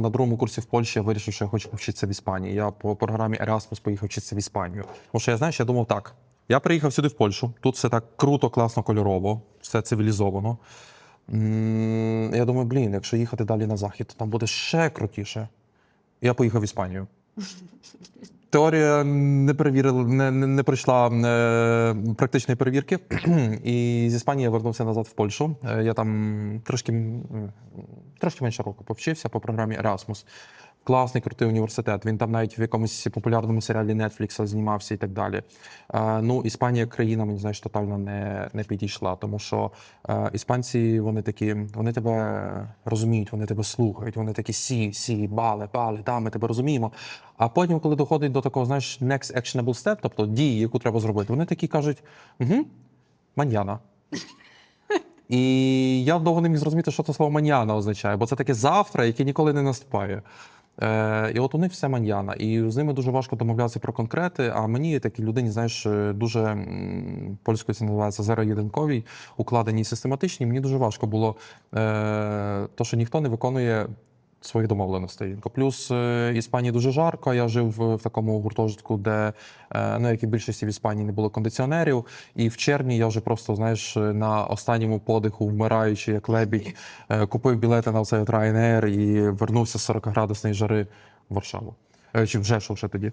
На другому курсі в Польщі я вирішив, що я хочу вчитися в Іспанії. Я по програмі Erasmus поїхав вчитися в Іспанію. Тому що я знаєш, я думав так. Я приїхав сюди в Польщу. Тут все так круто, класно, кольорово, все цивілізовано. Я думаю, блін, якщо їхати далі на захід, то там буде ще крутіше. Я поїхав в Іспанію. Теорія не перевірила, не, не, пройшла е, практичної перевірки. І з Іспанії я вернувся назад в Польщу. Е, я там трошки, трошки менше року повчився по програмі Erasmus. Класний, крутий університет. Він там навіть в якомусь популярному серіалі Netflix знімався і так далі. Е, ну, Іспанія країна, мені знаєш, тотально не, не підійшла, тому що е, іспанці вони такі, вони тебе розуміють, вони тебе слухають, вони такі сі, сі, бали, бали, да, ми тебе розуміємо. А потім, коли доходить до такого, знаєш, next actionable step, тобто дії, яку треба зробити, вони такі кажуть: угу, маньяна. І я довго не міг зрозуміти, що це слово маньяна означає, бо це таке завтра, яке ніколи не наступає. Е, і от у них все маньяна. І з ними дуже важко домовлятися про конкрети. А мені, такі людині, знаєш, е, дуже польською це називається зероєдинковій, укладені і систематичні. Мені дуже важко було, е, то, що ніхто не виконує своїх домовленостей. Плюс е, Іспанії дуже жарко. Я жив в, такому гуртожитку, де е, ну, як і в більшості в Іспанії не було кондиціонерів. І в червні я вже просто, знаєш, на останньому подиху, вмираючи як лебідь, е, купив білети на цей Ryanair і вернувся з 40-градусної жари в Варшаву. Чи вже що ще тоді.